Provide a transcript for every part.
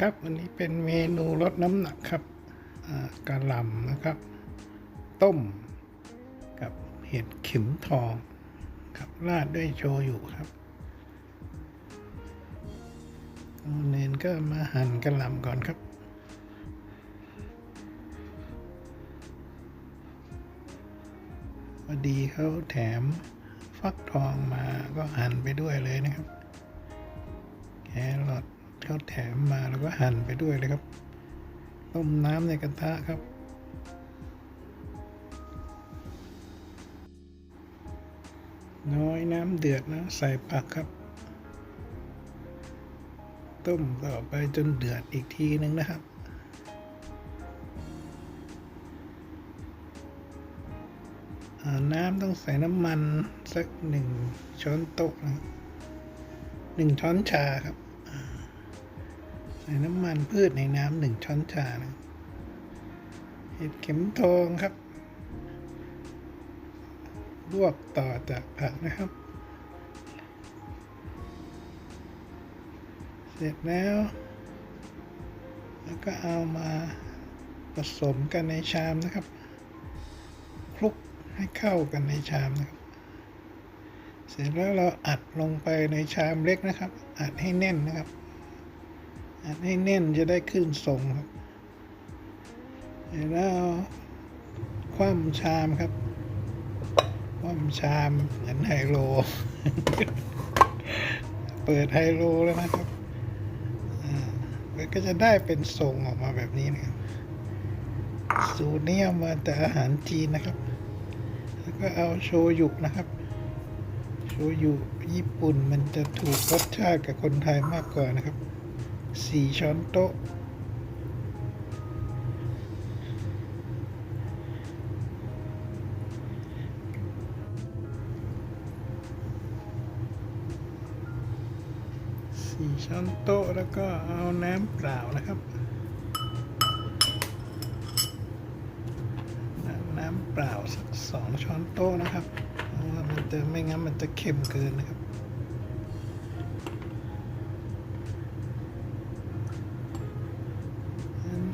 ครับวันนี้เป็นเมนูลดน้ำหนักครับอ่ากะหล่ำนะครับ ต้มกับเห็ดเข็มทองครับราดด้วยโชยุครับเนนก็มาหั่นกระหล่ำก่อนครับพอดีเขาแถมฟักทองมาก็หั่นไปด้วยเลยนะครับ แครอท เขาแถมมาแล้วก็หั่นไปด้วยเลยครับ ต้มน้ำในกระทะครับ น้อยน้ำเดือดนะใส่ผักครับ ต้มต่อไปจนเดือดอีกทีนึงนะครับน้ำต้องใส่น้ำมันสักหนึ่งช้อนโต๊ะนะหนึ่งช้อนชาครับ ใส่น้ำมันพืชในน้ำหนึ่งช้อนชานะเห็ดเข็มทองครับ ลวกต่อจากผักนะครับ เสร็จแล้ว แล้วก็เอามาผสมกันในชามนะครับ คลุกให้เข้ากันในชามนะครับ เสร็จแล้วเราอัดลงไปในชามเล็กนะครับ อัดให้แน่นนะครับ อัดให้แน่นจะได้ขึ้นทรงครับแล้วคว่ำชามครับ คว่ำชามเหมือนไฮโล เปิดไฮโลแล้วนะครับมันก็จะได้เป็นทรงออกมาแบบนี้นะครับ สูตรนี้เอามาจากอาหารจีนนะครับ แล้วก็เอาโชยุนะครับ โชยุญี่ปุ่นมันจะถูกรสชาติกับคนไทยมากกว่านะครับ สี่ช้อนโต๊ะ สี่ช้อนโต๊ะแล้วก็เอาน้ำเปล่านะครับ น้ำเปล่าสักสองช้อนโต๊ะนะครับ เพราะว่ามันจะไม่งั้นมันจะเค็มเกินนะครับ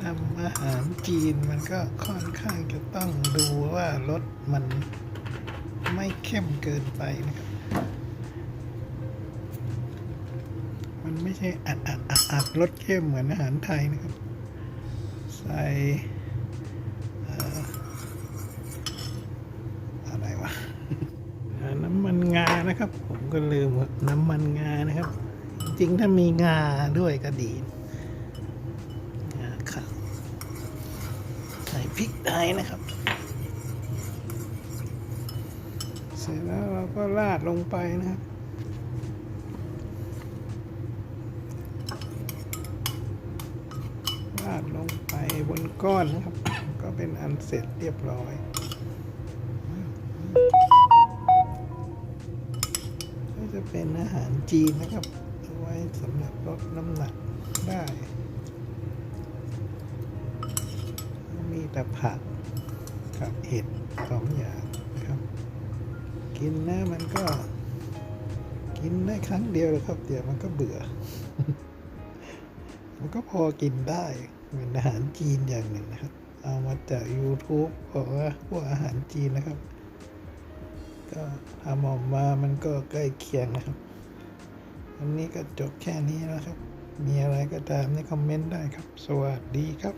ทำอาหารจีนมันก็ค่อนข้างจะต้องดูว่ารสมันไม่เข้มเกินไปนะครับ มันไม่ใช่อัดอัดอัดอัดรสเข้มเหมือนอาหารไทยนะครับ ใส่อะไรวะน้ำมันงานะครับ ผมก็ลืมว่าน้ำมันงานะครับ จริงถ้ามีงาด้วยก็ดีงาขาว ใส่พริกไทยนะครับ เสร็จแล้วเราก็ราดลงไปนะครับ ราดลงไปบนก้อนนะครับ ก็เป็นอันเสร็จเรียบร้อยก็จะเป็นอาหารจีนนะครับเอาไว้สำหรับลดน้ำหนักได้ มี แต่ผักกับเห็ดสองอย่างครับ กินนะมันก็ กินได้ครั้งเดียวเลยครับ เดี๋ยวมันก็เบื่อ มันก็พอกินได้เป็นอาหารจีนอย่างหนึ่งนะครับ เอามาจาก YouTube บอกว่าพวกอาหารจีนนะครับ ก็ทำออกมามันก็ใกล้เคียงนะครับวันนี้ก็จบแค่นี้แล้วครับ มีอะไรก็ตามในคอมเมนต์ได้ครับ สวัสดีครับ